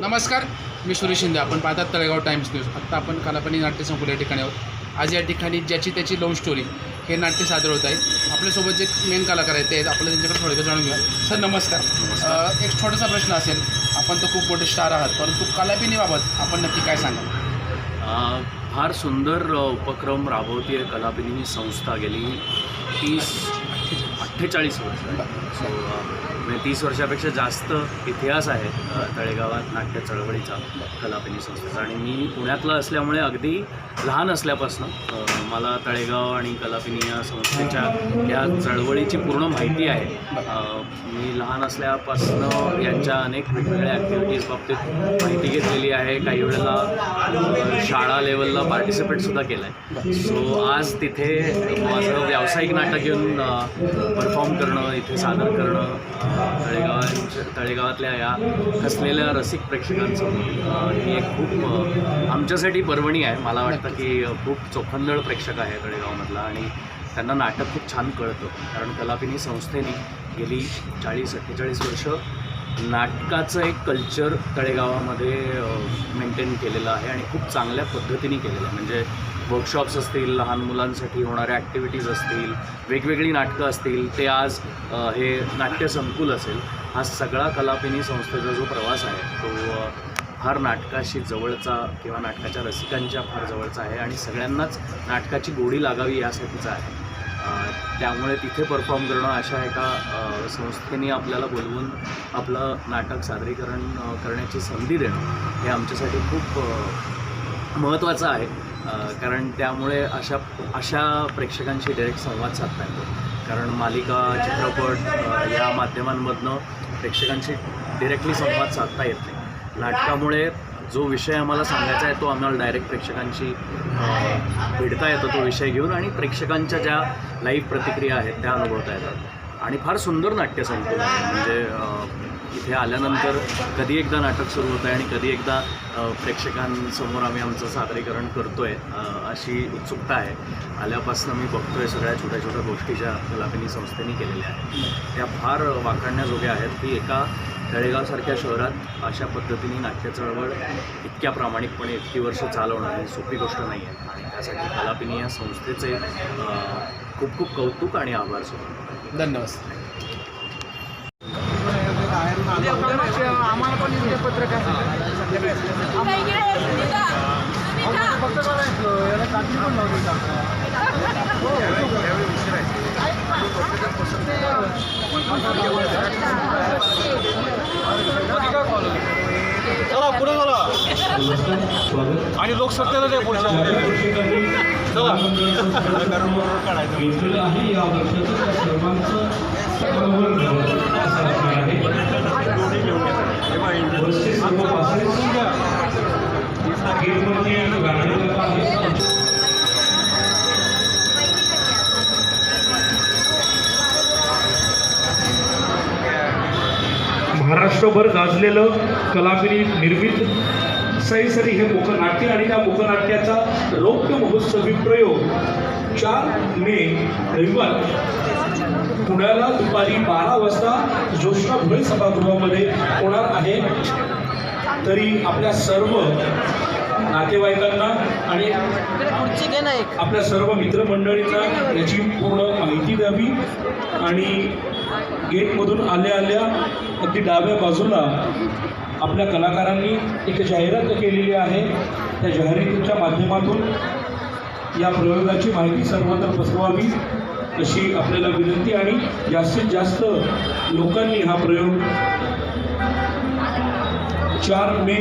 नमस्कार मी सुरेश शिंदे. आपण पाहतात तळेगाव टाइम्स न्यूज. आत्ता आपण कालापणी नाट्य संकुल या ठिकाणी आहोत. आज या ठिकाणी ज्याची त्याची लव्ह स्टोरी हे नाट्य सादर होत आहे. आपल्यासोबत जे मेन कलाकार आहेत ते आहेत. आपल्याला त्यांच्याकडे थोडक्यात जाणून घेऊया. सर नमस्कार. अ, एक छोटासा प्रश्न असेल. आपण तर खूप मोठे स्टार आहात परंतु कलापिनीबाबत आपण नक्की काय सांगाल? अ, फार सुंदर अ, उपक्रम राबवते कलापिनी संस्था गेली. तीस अठ्ठेचाळीस वर्ष. सो म्हणजे तीस वर्षापेक्षा जास्त इतिहास आहे तळेगावात नाट्य चळवळीचा कलापिनी संस्थेचा. आणि मी पुण्यातला असल्यामुळे अगदी लहान असल्यापासून मला तळेगाव आणि कलापिनी या संस्थेच्या या चळवळीची पूर्ण माहिती आहे. मी लहान असल्यापासनं यांच्या अनेक वेगवेगळ्या ॲक्टिव्हिटीज बाबतीत माहिती घेतलेली आहे. काही वेळेला शाळा लेवलला पार्टिसिपेटसुद्धा केलं आहे सो आज तिथे माझं व्यावसायिक नाटक घेऊन परफॉर्म करणं इथे सादर करणं तळेगावांच्या तळेगाव तळेगावातल्या या कसलेल्या रसिक प्रेक्षकांसमोर. ही एक खूप आमच्यासाठी पर्वणी आहे. मला वाटतं की खूप चोखंदळ प्रेक्षक आहे तळेगावमधला आणि त्यांना नाटक खूप छान कळतं. कारण कलापिनी संस्थेने गेली चाळीस अठ्ठेचाळीस वर्ष नाटकाचं एक कल्चर तळेगावामध्ये मेंटेन केलेलं आहे आणि खूप चांगल्या पद्धतीने केलेलं आहे. म्हणजे वर्कशॉप्स असतील लहान मुलांसाठी होणाऱ्या ॲक्टिव्हिटीज असतील वेगवेगळी नाटकं असतील ते आज हे नाट्य संकुल असेल हा सगळा कलापिनी संस्थेचा जो प्रवास आहे तो फार नाटकाशी जवळचा किंवा नाटकाच्या रसिकांच्या फार जवळचा आहे आणि सगळ्यांनाच नाटकाची गोडी लागावी यासाठीचा आहे. त्यामुळे तिथे परफॉर्म करणं अशा एका संस्थेने आपल्याला बोलवून आपलं नाटक सादरीकरण करण्याची संधी देणं हे आमच्यासाठी खूप महत्त्वाचं आहे. कारण त्यामुळे अशा अशा प्रेक्षकांशी डायरेक्ट संवाद साधता येतो. कारण मालिका चित्रपट या माध्यमांमधनं प्रेक्षकांशी डिरेक्टली संवाद साधता येत नाही. नाटकामुळे जो विषय आम्हाला सांगायचा आहे तो आम्हाला डायरेक्ट प्रेक्षकांशी भिडता भेटता येतो तो विषय घेऊन आणि प्रेक्षकांच्या ज्या लाईव्ह प्रतिक्रिया आहेत त्या अनुभवता येतात. आणि फार सुंदर नाट्य संकुल आहे म्हणजे इथे आल्यानंतर कधी एकदा नाटक सुरू होतं आहे आणि कधी एकदा प्रेक्षकांसमोर आम्ही आमचं सादरीकरण करतो आहे अशी उत्सुकता आहे. आल्यापासून मी बघतो आहे सगळ्या छोट्या छोट्या गोष्टी ज्या कलापिनी संस्थेने केलेल्या आहेत. त्या फार वाखाणण्याजोग्या आहेत की एका तळेगावसारख्या शहरात अशा पद्धतीने नाट्य चळवळ इतक्या प्रामाणिकपणे इतकी वर्ष चालवणं ही सोपी गोष्ट नाही आहे आणि त्यासाठी कलापिनी या संस्थेचे खूप खूप कौतुक आणि आभार सुद्धा धन्यवाद. आम्हाला पण लावली चला. पुढे चला आणि लोकसत्तेला ते पुढच्या आहे या वर्षाचं सर्वांचं आहे. महाराष्ट्रभर गाजलेलं कलापिनी निर्मित सहीसरी हे मुखनाट्य आणि त्या मुखनाट्याचा रौप्य महोत्सवी प्रयोग चार मे रविवार. पुण्याला दुपारी बारा वाजता ज्योष्णा धुळे सभागृहामध्ये होणार आहे. तरी आपल्या सर्व नातेवाईकांना आणि आपल्या सर्व मित्रमंडळींना याची पूर्ण माहिती द्यावी आणि गेटमधून आल्या आल्या अगदी डाव्या बाजूला आपल्या कलाकारांनी एक जाहिरात केलेली आहे. त्या जाहिरातीच्या माध्यमातून या प्रयोगाची माहिती सर्वत्र पसरवावी अशी आपल्याला विनंती आणि जास्तीत जास्त लोकांनी हा प्रयोग चार मे